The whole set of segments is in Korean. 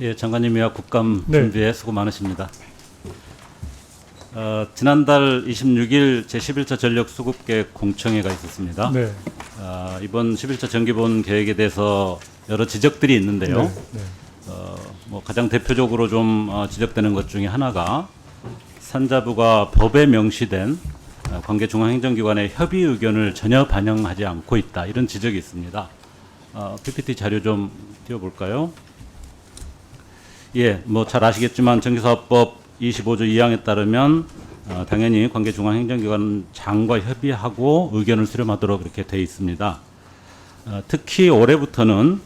예, 장관님이와 국감 네. 준비에 수고 많으십니다. 어, 지난달 26일 제11차 전력 수급 계획 공청회가 있었습니다. 네. 아, 이번 11차 정기본 계획에 대해서 여러 지적들이 있는데요. 네. 네. 어, 뭐 가장 대표적으로 좀 어, 지적되는 것 중에 하나가 산자부가 법에 명시된 어, 관계 중앙행정기관의 협의 의견을 전혀 반영하지 않고 있다 이런 지적이 있습니다. 어, PPT 자료 좀 띄워볼까요? 예, 뭐 잘 아시겠지만 정기사업법 25조 2항에 따르면 어, 당연히 관계 중앙행정기관 장과 협의하고 의견을 수렴하도록 이렇게 돼 있습니다. 어, 특히 올해부터는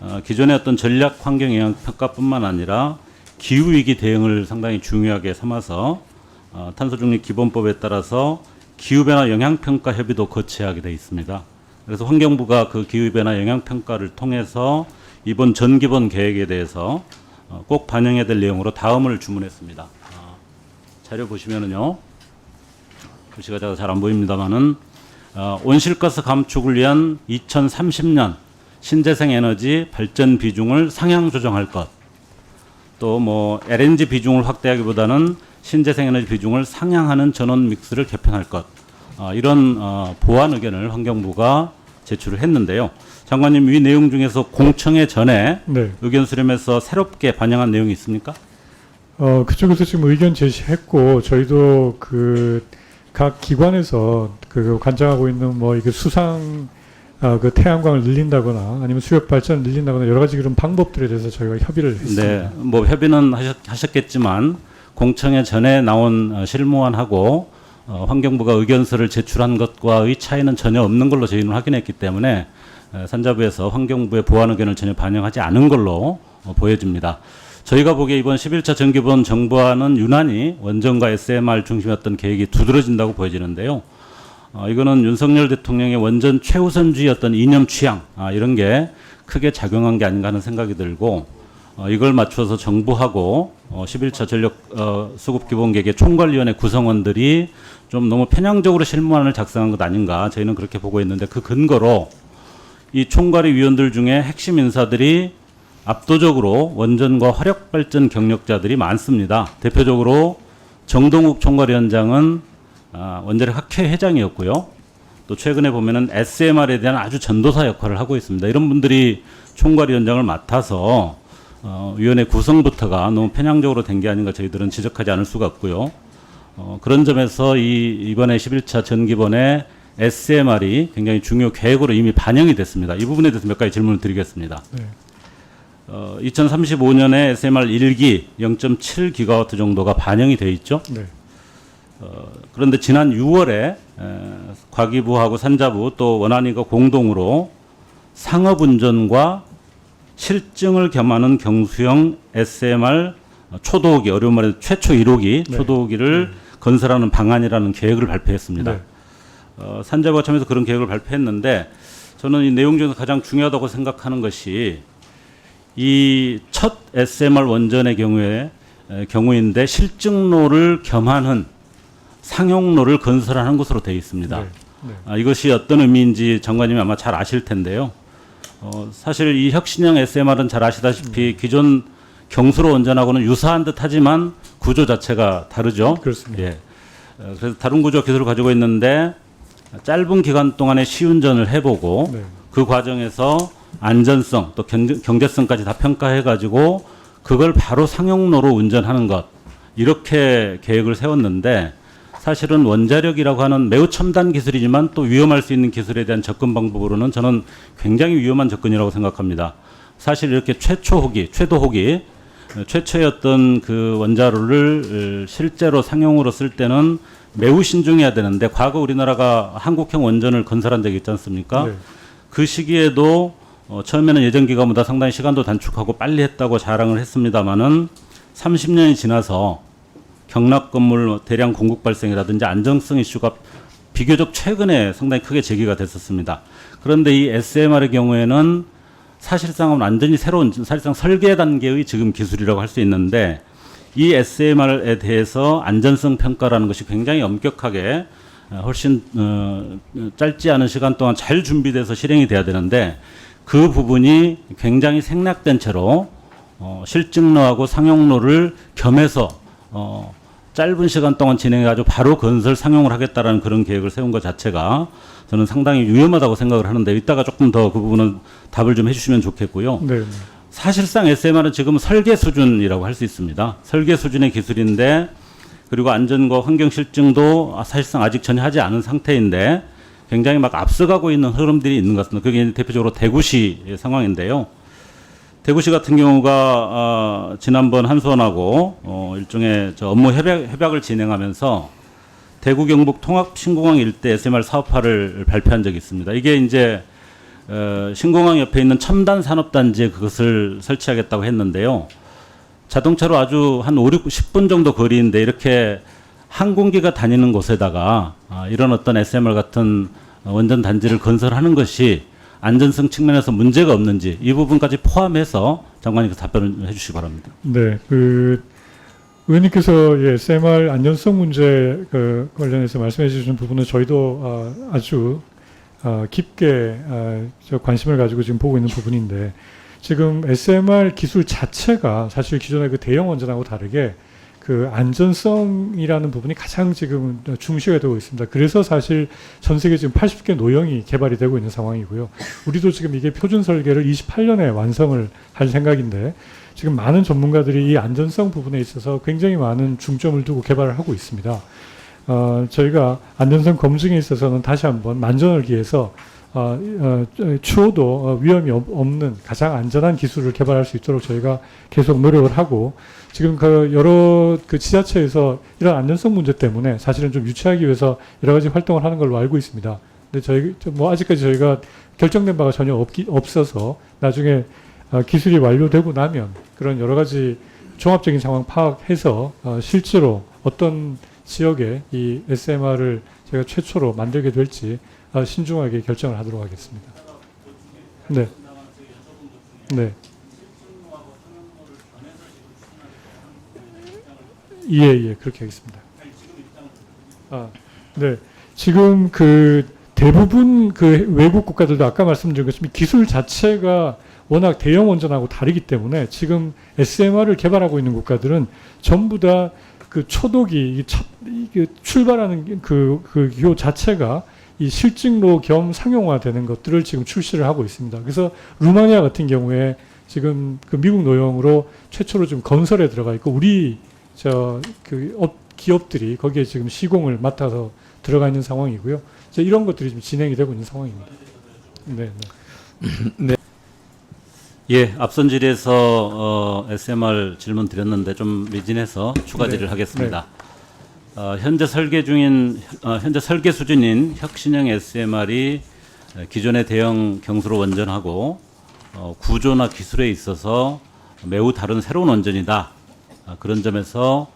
어, 기존의 어떤 전략 환경 영향 평가뿐만 아니라 기후 위기 대응을 상당히 중요하게 삼아서 어, 탄소 중립 기본법에 따라서 기후 변화 영향 평가 협의도 거치하게 돼 있습니다. 그래서 환경부가 그 기후 변화 영향 평가를 통해서 이번 전기본 계획에 대해서 어, 꼭 반영해야 될 내용으로 다음을 주문했습니다. 어, 자료 보시면은요. 글씨가 제가 잘안 보입니다만은 어, 온실가스 감축을 위한 2030년 신재생 에너지 발전 비중을 상향 조정할 것. 또 뭐 LNG 비중을 확대하기보다는 신재생 에너지 비중을 상향하는 전원 믹스를 개편할 것. 어, 이런 어, 보완 의견을 환경부가 제출을 했는데요. 장관님 이 내용 중에서 공청회 전에 네. 의견 수렴해서 새롭게 반영한 내용이 있습니까? 어, 그쪽에서 지금 의견 제시했고 저희도 그 각 기관에서 그 관장하고 있는 뭐 이게 수상 아, 그 태양광을 늘린다거나 아니면 수력 발전을 늘린다거나 여러 가지 그런 방법들에 대해서 저희가 협의를 했습니다. 네, 뭐 협의는 하셨, 겠지만 공청회 전에 나온 어, 실무안하고 어, 환경부가 의견서를 제출한 것과의 차이는 전혀 없는 걸로 저희는 확인했기 때문에 에, 산자부에서 환경부의 보완 의견을 전혀 반영하지 않은 걸로 어, 보여집니다. 저희가 보기에 이번 11차 정기본 정부안은 유난히 원전과 SMR 중심이었던 계획이 두드러진다고 보여지는데요. 어, 이거는 윤석열 대통령의 원전 최우선주의였던 이념 취향 아, 이런 게 크게 작용한 게 아닌가 하는 생각이 들고 어, 이걸 맞춰서 정부하고 어, 11차 전력 어, 수급 기본 계획의 총괄위원회 구성원들이 좀 너무 편향적으로 실무안을 작성한 것 아닌가 저희는 그렇게 보고 있는데 그 근거로 이 총괄위 위원들 중에 핵심 인사들이 압도적으로 원전과 화력 발전 경력자들이 많습니다. 대표적으로 정동욱 총괄위원장은 아, 원자력 학회 회장이었고요. 또 최근에 보면은 SMR에 대한 아주 전도사 역할을 하고 있습니다. 이런 분들이 총괄위원장을 맡아서 어, 위원회 구성부터가 너무 편향적으로 된 게 아닌가 저희들은 지적하지 않을 수가 없고요. 어, 그런 점에서 이 이번에 11차 전기본의 SMR이 굉장히 중요 계획으로 이미 반영이 됐습니다. 이 부분에 대해서 몇 가지 질문을 드리겠습니다. 네. 어, 2035년에 SMR 1기 0.7기가와트 정도가 반영이 돼 있죠. 네. 어, 그런데 지난 6월에 에, 과기부하고 산자부 또 원안위가 공동으로 상업운전과 실증을 겸하는 경수형 SMR 초도호기 어려운 말로 최초 1호기 네. 초도호기를 건설하는 방안이라는 계획을 발표했습니다. 네. 어, 산자부가 처음에서 그런 계획을 발표했는데 저는 이 내용 중에서 가장 중요하다고 생각하는 것이 이 첫 SMR 원전의 경우에 에, 경우인데 실증로를 겸하는 상용로를 건설하는 것으로 되어 있습니다. 네. 네. 아, 이것이 어떤 의미인지 장관님이 아마 잘 아실 텐데요. 어, 사실 이 혁신형 SMR은 잘 아시다시피 기존 경수로 원전하고는 유사한 듯 하지만 구조 자체가 다르죠. 그렇습니다. 예. 어, 그래서 다른 구조 기술을 가지고 있는데 짧은 기간 동안에 시운전을 해보고 네. 그 과정에서 안전성 또 경제, 경제 성까지 다 평가해 가지고 그걸 바로 상용로로 운전하는 것 이렇게 계획을 세웠는데 사실은 원자력이라고 하는 매우 첨단 기술이지만 또 위험할 수 있는 기술에 대한 접근 방법으로는 저는 굉장히 위험한 접근이라고 생각합니다. 사실 이렇게 최초 호기, 최도 호기, 어, 최초의 어떤 그 원자로를 어, 실제로 상용으로 쓸 때는 매우 신중해야 되는데 과거 우리나라가 한국형 원전을 건설한 적이 있지 않습니까? 네. 그 시기에도 어, 처음에는 예전 기간보다 상당히 시간도 단축하고 빨리 했다고 자랑을 했습니다마는 30년이 지나서 경락 건물 대량 공급 발생이라든지 안정성 이슈가 비교적 최근에 상당히 크게 제기가 됐었습니다. 그런데 이 SMR의 경우에는 사실상은 완전히 새로운 사실상 설계 단계의 지금 기술이라고 할 수 있는데 이 SMR에 대해서 안전성 평가라는 것이 굉장히 엄격하게 어, 훨씬 어, 짧지 않은 시간 동안 잘 준비돼서 실행이 돼야 되는데 그 부분이 굉장히 생략된 채로 어, 실증로하고 상용로를 겸해서 어, 짧은 시간 동안 진행해가지고 바로 건설 상용을 하겠다라는 그런 계획을 세운 것 자체가 저는 상당히 위험하다고 생각을 하는데 이따가 조금 더 그 부분은 답을 좀 해주시면 좋겠고요. 네, 네. 사실상 SMR은 지금 설계 수준이라고 할 수 있습니다. 설계 수준의 기술인데 그리고 안전과 환경 실증도 사실상 아직 전혀 하지 않은 상태인데 굉장히 막 앞서가고 있는 흐름들이 있는 것 같습니다. 그게 대표적으로 대구시 상황인데요. 대구시 같은 경우가 어, 지난번 한수원하고 어, 일종의 저 업무 협약, 협약을 진행하면서 대구 경북 통합 신공항 일대 SMR 사업화를 발표한 적이 있습니다. 이게 이제 어, 신공항 옆에 있는 첨단 산업단지에 그것을 설치하겠다고 했는데요. 자동차로 아주 한 5, 6, 10분 정도 거리인데 이렇게 항공기가 다니는 곳에다가 아, 이런 어떤 SMR 같은 원전 단지를 건설하는 것이 안전성 측면에서 문제가 없는지 이 부분까지 포함해서 장관님께서 답변을 해주시기 바랍니다. 네, 그 의원님께서 예, SMR 안전성 문제 그 관련해서 말씀해 주신 부분은 저희도 아, 아주 아, 깊게 아, 저 관심을 가지고 지금 보고 있는 부분인데 지금 SMR 기술 자체가 사실 기존의 그 대형 원전하고 다르게 그 안전성이라는 부분이 가장 지금 중시가 되고 있습니다. 그래서 사실 전 세계 지금 80개 노형이 개발이 되고 있는 상황이고요. 우리도 지금 이게 표준 설계를 28년에 완성을 할 생각인데 지금 많은 전문가들이 이 안전성 부분에 있어서 굉장히 많은 중점을 두고 개발을 하고 있습니다. 어, 저희가 안전성 검증에 있어서는 다시 한번 만전을 기해서 추호도 어, 위험이 없- 없는 가장 안전한 기술을 개발할 수 있도록 저희가 계속 노력을 하고 지금 그 여러 그 지자체에서 이런 안전성 문제 때문에 사실은 좀 유치하기 위해서 여러 가지 활동을 하는 걸로 알고 있습니다. 근데 저희 좀뭐 아직까지 저희가 결정된 바가 전혀 없기, 없어서 나중에 어, 기술이 완료되고 나면 그런 여러 가지 종합적인 상황 파악해서 어, 실제로 어떤 지역에 이 SMR을 제가 최초로 만들게 될지 어, 신중하게 결정을 하도록 하겠습니다. 네. 네. 예, 예, 그렇게 하겠습니다. 아, 네. 지금 그 대부분 그 외국 국가들도 아까 말씀드린 것처럼 기술 자체가 워낙 대형 원전하고 다르기 때문에 지금 SMR을 개발하고 있는 국가들은 전부 다 그 초도기, 이 첫, 이게 출발하는 그, 그 기호 자체가 이 실증로 겸 상용화되는 것들을 지금 출시를 하고 있습니다. 그래서 루마니아 같은 경우에 지금 그 미국 노형으로 최초로 좀 건설에 들어가 있고 우리 저그 기업들이 거기에 지금 시공을 맡아서 들어가 있는 상황이고요. 이제 이런 것들이 지금 진행이 되고 있는 상황입니다. 네, 네. 예, 앞선 질에서 어, SMR 질문 드렸는데 좀 미진해서 추가 네, 질의를 하겠습니다. 어, 현재 설계 중인 어, 현재 설계 수준인 혁신형 SMR이 기존의 대형 경수로 원전하고 어, 구조나 기술에 있어서 매우 다른 새로운 원전이다. 아, 그런 점에서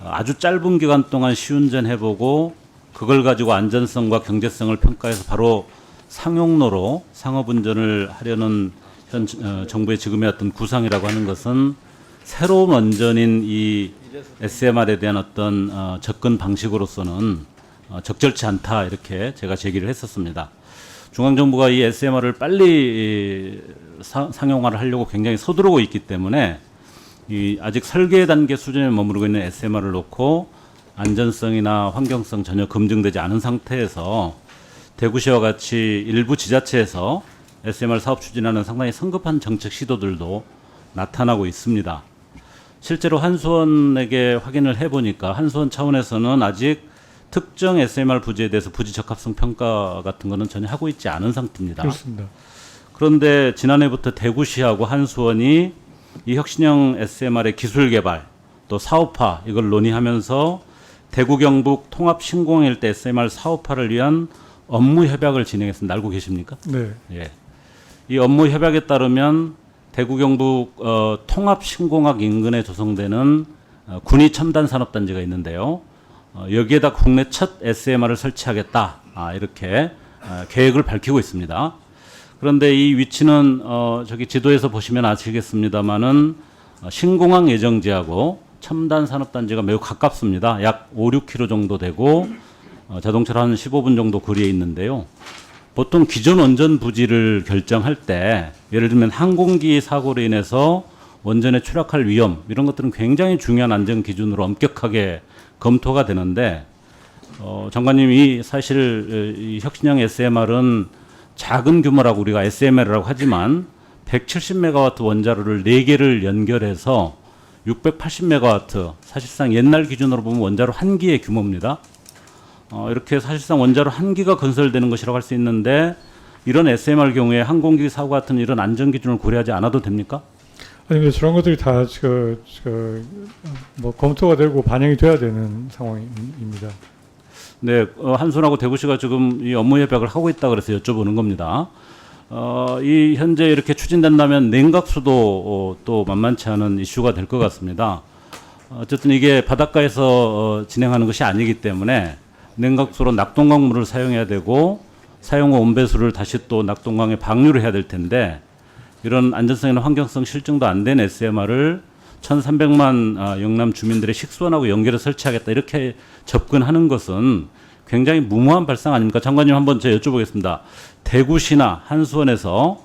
어, 아주 짧은 기간 동안 시운전 해보고 그걸 가지고 안전성과 경제성을 평가해서 바로 상용로로 상업운전을 하려는 현 어, 정부의 지금의 어떤 구상이라고 하는 것은 새로운 원전인 이 SMR에 대한 어떤 어, 접근 방식으로서는 어, 적절치 않다 이렇게 제가 제기를 했었습니다. 중앙정부가 이 SMR을 빨리 이, 사- 상용화를 하려고 굉장히 서두르고 있기 때문에 이 아직 설계 단계 수준에 머무르고 있는 SMR을 놓고 안전성이나 환경성 전혀 검증되지 않은 상태에서 대구시와 같이 일부 지자체에서 SMR 사업 추진하는 상당히 성급한 정책 시도들도 나타나고 있습니다. 실제로 한수원에게 확인을 해보니까 한수원 차원에서는 아직 특정 SMR 부지에 대해서 부지 적합성 평가 같은 거는 전혀 하고 있지 않은 상태입니다. 그렇습니다. 그런데 지난해부터 대구시하고 한수원이 이 혁신형 SMR의 기술 개발 또 사업화 이걸 논의하면서 대구 경북 통합 신공항 일대 SMR 사업화를 위한 업무 협약을 진행했습니다. 알고 계십니까? 네, 예. 이 업무 협약에 따르면 대구 경북 어, 통합 신공항 인근에 조성되는 어, 군위 첨단 산업 단지가 있는데요. 어, 여기에다 국내 첫 SMR을 설치하겠다. 아, 이렇게 어, 계획을 밝히고 있습니다. 그런데 이 위치는 어, 저기 지도에서 보시면 아시겠습니다만은 어, 신공항 예정지하고 첨단 산업 단지가 매우 가깝습니다. 약 5, 6km 정도 되고 어, 자동차로 한 15분 정도 거리에 있는데요. 보통 기존 원전 부지를 결정할 때 예를 들면 항공기 사고로 인해서 원전에 추락할 위험 이런 것들은 굉장히 중요한 안전 기준으로 엄격하게 검토가 되는데 어, 장관님이 사실 이 혁신형 SMR은 작은 규모라고 우리가 SMR이라고 하지만 170메가와트 원자로를 4개를 연결해서 680메가와트 사실상 옛날 기준으로 보면 원자로 한 기의 규모입니다. 어, 이렇게 사실상 원자로 한 기가 건설되는 것이라고 할 수 있는데 이런 SMR 경우에 항공기 사고 같은 이런 안전 기준을 고려하지 않아도 됩니까? 아니 근데 저런 것들이 다 그, 그, 뭐 검토가 되고 반영이 돼야 되는 상황입니다. 네, 어, 한순하고 대구시가 지금 이 업무 협약을 하고 있다 그래서 여쭤보는 겁니다. 어, 이 현재 이렇게 추진된다면 냉각수도 어, 또 만만치 않은 이슈가 될 것 같습니다. 어쨌든 이게 바닷가에서 어, 진행하는 것이 아니기 때문에 냉각수로 낙동강물을 사용해야 되고 사용 후 온배수를 다시 또 낙동강에 방류를 해야 될 텐데 이런 안전성이나 환경성 실증도 안 된 SMR을 1,300만 아, 영남 주민들의 식수원하고 연결해 설치하겠다 이렇게 접근하는 것은 굉장히 무모한 발상 아닙니까? 장관님 한번 제가 여쭤보겠습니다. 대구시나 한수원에서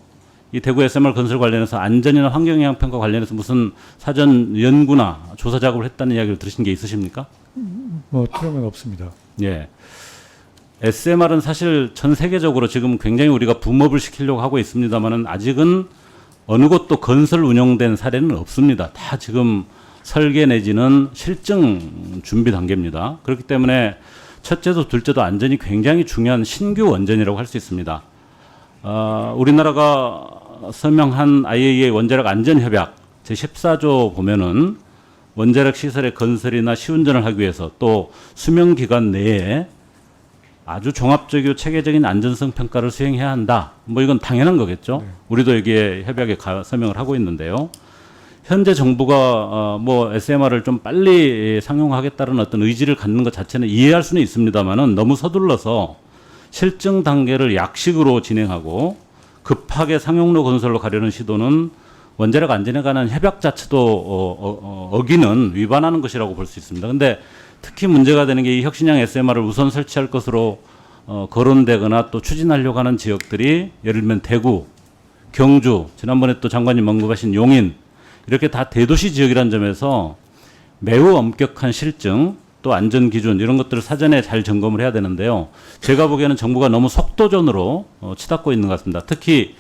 이 대구 SMR 건설 관련해서 안전이나 환경 영향 평가 관련해서 무슨 사전 연구나 조사 작업을 했다는 이야기를 들으신 게 있으십니까? 뭐건 없습니다. 예. SMR은 사실 전 세계적으로 지금 굉장히 우리가 붐업을 시키려고 하고 있습니다만은 아직은 어느 곳도 건설 운영된 사례는 없습니다. 다 지금 설계 내지는 실증 준비 단계입니다. 그렇기 때문에 첫째도 둘째도 안전이 굉장히 중요한 신규 원전이라고 할 수 있습니다. 어, 우리나라가 서명한 IAEA 원자력 안전 협약 제 14조 보면은 원자력 시설의 건설이나 시운전을 하기 위해서 또 수명 기간 내에 아주 종합적이고 체계적인 안전성 평가를 수행해야 한다. 뭐 이건 당연한 거겠죠. 우리도 여기에 협약에 가, 서명을 하고 있는데요. 현재 정부가 어, 뭐 SMR을 좀 빨리 상용하겠다는 어떤 의지를 갖는 것 자체는 이해할 수는 있습니다만은 너무 서둘러서 실증 단계를 약식으로 진행하고 급하게 상용로 건설로 가려는 시도는 원자력 안전에 관한 협약 자체도 어, 어, 어, 어 기는 위반하는 것이라고 볼 수 있습니다. 근데 특히 문제가 되는 게 이 혁신형 SMR을 우선 설치할 것으로 어, 거론되거나 또 추진하려고 하는 지역들이 예를 들면 대구, 경주, 지난번에 또 장관님 언급하신 용인 이렇게 다 대도시 지역이라는 점에서 매우 엄격한 실증 또 안전 기준 이런 것들을 사전에 잘 점검을 해야 되는데요. 제가 보기에는 정부가 너무 속도전으로 어, 치닫고 있는 것 같습니다. 특히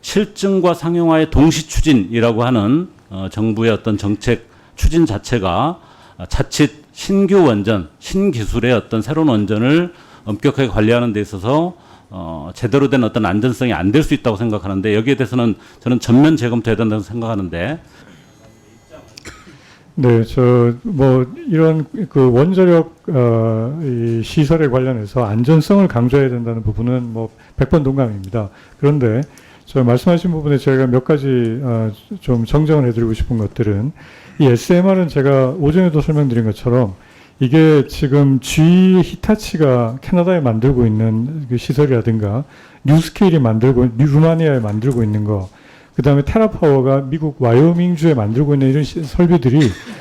실증과 상용화의 동시 추진이라고 하는 어, 정부의 어떤 정책 추진 자체가 아, 자칫 신규 원전, 신기술의 어떤 새로운 원전을 엄격하게 관리하는 데 있어서 어, 제대로 된 어떤 안전성이 안 될 수 있다고 생각하는데 여기에 대해서는 저는 전면 재검토해야 된다고 생각하는데 네, 저 뭐 이런 그 원자력 어, 이 시설에 관련해서 안전성을 강조해야 된다는 부분은 뭐 100번 동감입니다. 그런데 저 말씀하신 부분에 저희가 몇 가지 어, 좀 정정을 해드리고 싶은 것들은 이 SMR은 제가 오전에도 설명드린 것처럼 이게 지금 G 히타치가 캐나다에 만들고 있는 그 시설이라든가 뉴스케일이 만들고 루마니아에 만들고 있는 거 그 다음에 테라파워가 미국 와이오밍주에 만들고 있는 이런 시- 설비들이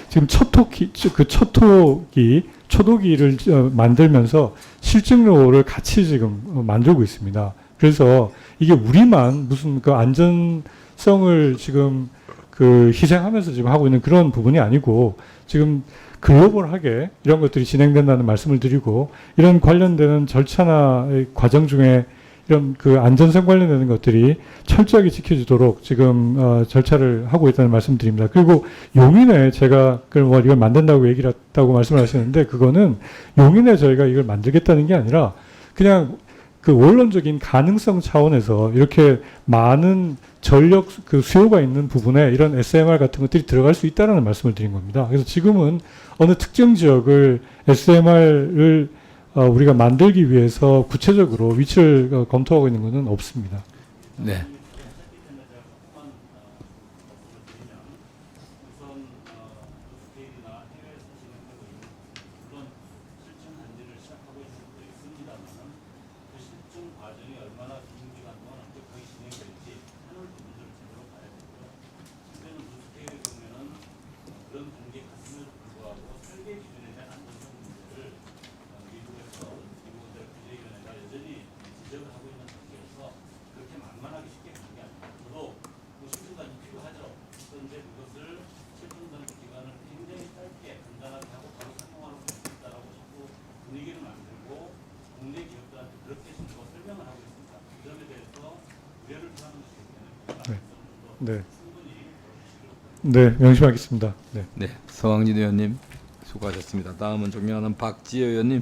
지금 초토기, 그 초토기, 초도기를 어, 만들면서 실증로를 같이 지금 어, 만들고 있습니다. 그래서 이게 우리만 무슨 그 안전성을 지금 그 희생하면서 지금 하고 있는 그런 부분이 아니고 지금 글로벌하게 이런 것들이 진행된다는 말씀을 드리고 이런 관련되는 절차나 이 과정 중에 이런 그 안전성 관련되는 것들이 철저하게 지켜지도록 지금 어, 절차를 하고 있다는 말씀드립니다. 그리고 용인에 제가 그걸 뭐 이걸 만든다고 얘기를 했다고 말씀을 하시는데 그거는 용인에 저희가 이걸 만들겠다는 게 아니라 그냥 그 원론적인 가능성 차원에서 이렇게 많은 전력 그 수요가 있는 부분에 이런 SMR 같은 것들이 들어갈 수 있다라는 말씀을 드린 겁니다. 그래서 지금은 어느 특정 지역을 SMR을 어, 우리가 만들기 위해서 구체적으로 위치를 어, 검토하고 있는 것은 없습니다. 네. 네. 네, 명심하겠습니다. 네. 네, 서왕진 의원님 수고하셨습니다. 다음은 존경하는 박지혜 의원님.